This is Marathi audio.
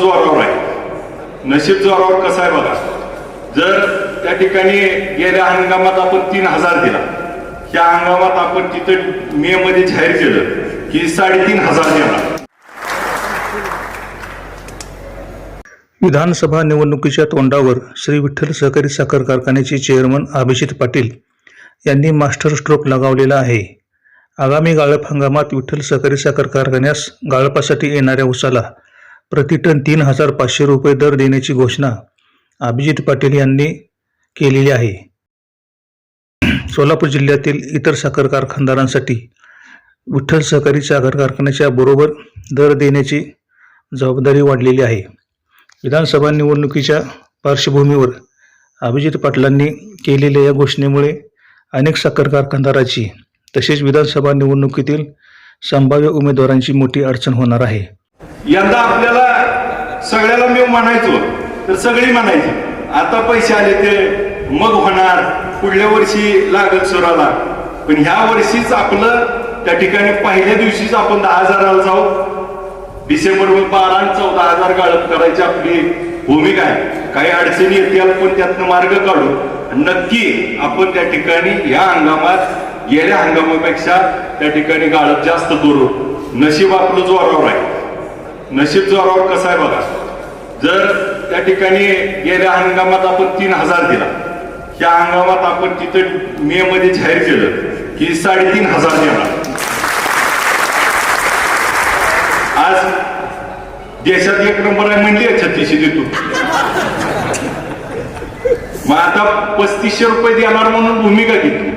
जोरावर आहे. नशीब जोरावर कसं आहे बघा. जर त्या ठिकाणी गेल्या हंगामात आपण तीन हजार दिला त्या हंगामात आपण तिथं मे मध्ये जाहीर केलं की साडेतीन हजार देणार. विधानसभा निवडणुकीच्या तोंडावर श्री विठ्ठल सहकारी साखर कारखान्याचे चेअरमन अभिजित पाटील यांनी मास्टर स्ट्रोक लगावलेला आहे. आगामी गाळप हंगामात विठ्ठल सहकारी साखर कारखान्यास गाळपासाठी येणाऱ्या उसाला प्रतिटन तीन हजार पाचशे रुपये दर देण्याची घोषणा अभिजित पाटील यांनी केलेली आहे. सोलापूर जिल्ह्यातील इतर साखर कारखानदारांसाठी विठ्ठल सहकारी साखर कारखान्याच्या बरोबर दर देण्याची जबाबदारी वाढलेली आहे. विधानसभा निवडणुकीच्या पार्श्वभूमीवर अभिजित पाटलांनी केलेल्या या घोषणेमुळे अनेक साखर कारखानदाराची तसेच विधानसभा निवडणुकीतील संभाव्य उमेदवारांची मोठी अडचण होणार आहे. यंदा आपल्याला सगळ्याला मी म्हणायचो तर सगळी म्हणायची आता पैसे आले ते मग होणार पुढल्या वर्षी लागत सुराला. पण ह्या वर्षीच आपलं त्या ठिकाणी पहिल्या दिवशीच आपण दहा हजाराला जाऊ. डिसेंबर बारा आणि चौदा हजार गाळप करायची आपली भूमिका आहे. काही अडचणी येतील पण त्यातनं मार्ग काढू. नक्की आपण त्या ठिकाणी या हंगामात गेल्या हंगामापेक्षा त्या ठिकाणी गाळप जास्त करू. नशीब आपलं जोरावर आहे. नशीब जोरावर कसं आहे बघा. जर त्या ठिकाणी गेल्या हंगामात आपण तीन हजार दिला त्या हंगामात आपण तिथं मे मध्ये जाहीर केलं की साडेतीन हजार देणार. आज देशात एक नंबर आहे म्हणली छत्तीसशे देतो मग आता पस्तीसशे रुपये देणार म्हणून भूमिका घेतली.